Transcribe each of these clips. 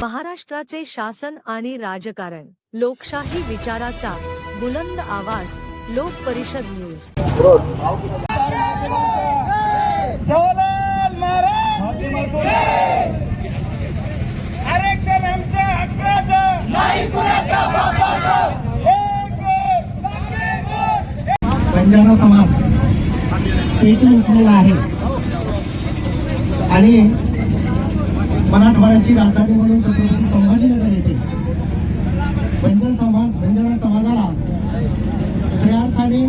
महाराष्ट्राचे शासन आणि राजकारण लोकशाही विचाराचा बुलंद आवाज लोक परिषद न्यूज. जवाहरलाल महाराज आरक्षण आमच्या हक्काचं। नाही कुणाच्या बंजारा समाज पेटून उठलेला आहे. आणि मराठवाड्याची राजधानी म्हणून छत्रपती संभाजीनगर येते बंजर समाज बंजारा समाजाला खऱ्या अर्थाने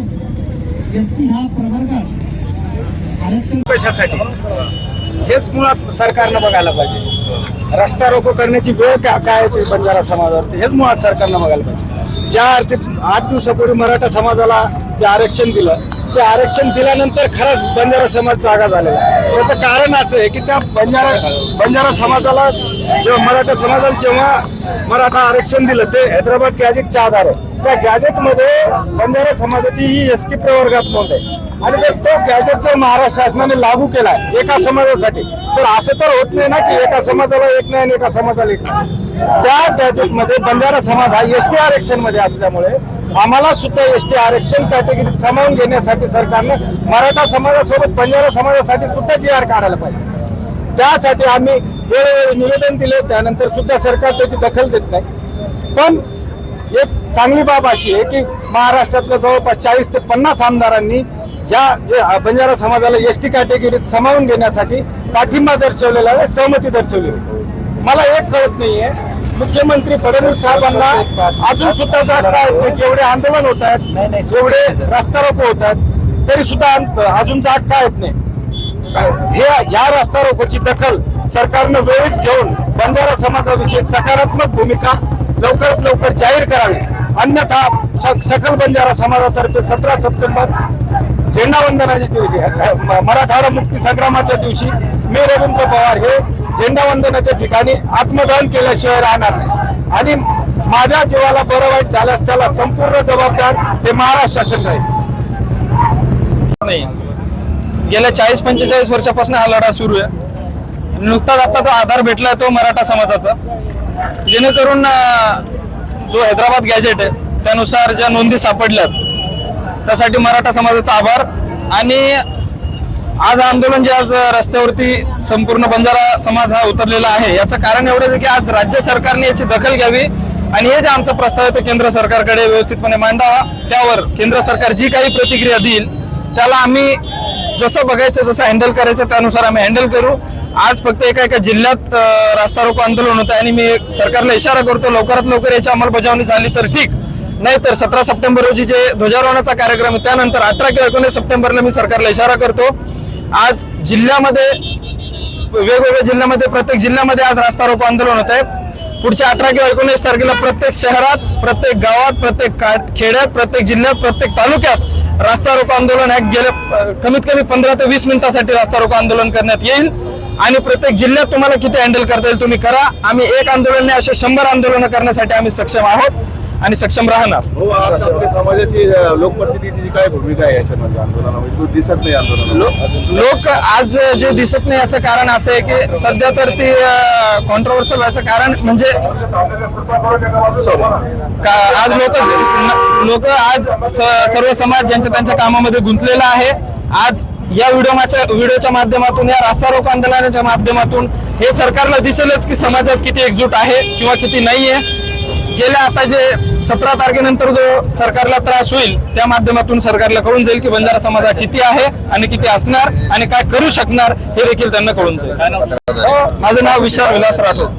एस टी ह्या प्रवर्गात आरक्षण कशासाठी? हेच मुळात सरकारनं बघायला पाहिजे. रस्ता रोको करण्याची वेळ का काय ते बंजारा समाजावरती? हेच मुळात सरकारनं बघायला पाहिजे. ज्या अर्थी आठ दिवसापूर्वी मराठा समाजाला जे आरक्षण दिलं ते आरक्षण दिल्यानंतर खरंच बंजारा समाज जागा झालेला त्याचं कारण असं आहे की त्या बंजारा बंजारा समाजाला जेव्हा मराठा समाजाला जेव्हा मराठा आरक्षण दिलं ते हैदराबाद गॅजेटच्या आधारे. त्या गॅजेटमध्ये बंजारा समाजाची ही एस टी प्रवर्गात नोंद आहे. आणि जर तो गॅजेट जर महाराष्ट्र शासनाने लागू केला एका समाजासाठी तर असं तर होत नाही ना की एका समाजाला एक नाही आणि एका समाजाला एक नाही. त्या गॅजेटमध्ये बंजारा समाज हा एस टी आरक्षणमध्ये असल्यामुळे आम्हाला सुद्धा एस टी आरक्षण कॅटेगरीत सामावून घेण्यासाठी सरकारनं मराठा समाजासोबत बंजारा समाजासाठी सुद्धा जी आर काढायला पाहिजे. त्यासाठी आम्ही वेळोवेळी निवेदन दिले त्यानंतर सुद्धा सरकार त्याची दखल देत नाही. पण एक चांगली बाब अशी आहे की महाराष्ट्रातल्या जवळपास चाळीस ते पन्नास आमदारांनी या बंजारा समाजाला एस टी कॅटेगरीत सामावून घेण्यासाठी पाठिंबा दर्शवलेला आहे सहमती दर्शवलेली मला एक कळत नाहीये मुख्यमंत्री फडणवीस साहेबांना अजून सुद्धा जात काय नाही एवढे आंदोलन होत आहेत एवढे रस्ता रोको होत आहेत तरी सुद्धा अजून जात काय येत नाही? हे या रस्ता रोकोची दखल सरकारनं वेळीच घेऊन बंजारा समाजाविषयी सकारात्मक भूमिका लवकरात लवकर जाहीर करावी. अन्यथा सकल बंजारा समाजातर्फे सतरा सप्टेंबर झेंडावंदनाच्या दिवशी मराठवाडा मुक्ती संग्रामाच्या दिवशी मी रवींद्र पवार हे झेंडावंदनाच्या ठिकाणी आत्मदान केल्याशिवाय राहणार नाही. आणि माझ्या जीवाला बरं वाईट झाल्यास त्याला संपूर्ण जबाबदार हे महाराष्ट्र शासन राहील. नाही गेल्या चाळीस पंचेचाळीस वर्षापासून हा लढा सुरू आहे. नुकताच आता तो आधार भेटला तो मराठा समाजाचा. जेणेकरून जो हैदराबाद गॅजेट आहे त्यानुसार ज्या नोंदी सापडल्यात त्यासाठी मराठा समाजाचा आभार. आणि आज आंदोलन जे आज रस्त्यावरती संपूर्ण बंजारा समाज हा उतरलेला आहे याचं कारण एवढंच आहे की आज राज्य सरकारने याची दखल घ्यावी आणि हे जे आमचा प्रस्ताव आहे तो केंद्र सरकारकडे व्यवस्थितपणे मांडावा. त्यावर केंद्र सरकार जी काही प्रतिक्रिया देईल त्याला आम्ही जसं बघायचं जसं हँडल करायचं त्यानुसार आम्ही हँडल करू. आज फक्त एका एका जिल्ह्यात रास्ता रोको आंदोलन होतं आणि मी सरकारला इशारा करतो लवकरात लवकर याची अंमलबजावणी झाली तर ठीक. नाहीतर सतरा सप्टेंबर रोजी जे ध्वजारोहणाचा कार्यक्रम आहे त्यानंतर अठरा किंवा एकोणीस सप्टेंबरला मी सरकारला इशारा करतो. आज जिल्ह्यामध्ये वेगवेगळ्या जिल्ह्यामध्ये प्रत्येक जिल्ह्यामध्ये आज रास्ता रोको आंदोलन होत आहे. पुढच्या अठरा किंवा एकोणीस तारखेला प्रत्येक शहरात प्रत्येक गावात प्रत्येक खेड्यात प्रत्येक जिल्ह्यात प्रत्येक तालुक्यात रास्ता रोको आंदोलन हे गेले कमीत कमी पंधरा ते वीस मिनिटासाठी रास्ता रोको आंदोलन करण्यात येईल. आणि प्रत्येक जिल्ह्यात तुम्हाला किती हँडल करता येईल तुम्ही करा. आम्ही एक आंदोलन नाही असे शंभर आंदोलनं करण्यासाठी आम्ही सक्षम आहोत. आणि सक्षम राहणार. हो आता आपल्या समाजाची अ, लोकप्रतिनिधीची काय भूमिका आहे याच्यामध्ये आंदोलनामध्ये? तू दिसत नाही आंदोलनामध्ये. लोक आज जे दिसत नाही याचं कारण असं आहे की सध्या तर ती कॉन्ट्रोवर्सल व्हायचं कारण म्हणजे आज लोक लोक आज सर्व समाज ज्यांच्या त्यांच्या कामामध्ये गुंतलेला आहे आज या व्हिडिओच्या व्हिडिओच्या माध्यमातून या रास्ता रोको आंदोलनाच्या माध्यमातून हे सरकारला दिसेलच की समाजात किती एकजूट आहे किंवा किती नाहीये. गेल्या आता जे सतरा तारखेनंतर जो सरकारला त्रास होईल त्या माध्यमातून सरकारला कळून जाईल की बंजारा समाज हा किती आहे आणि किती असणार आणि काय करू शकणार हे देखील त्यांना कळून जाईल. माझं नाव विशाल विलास राठोड.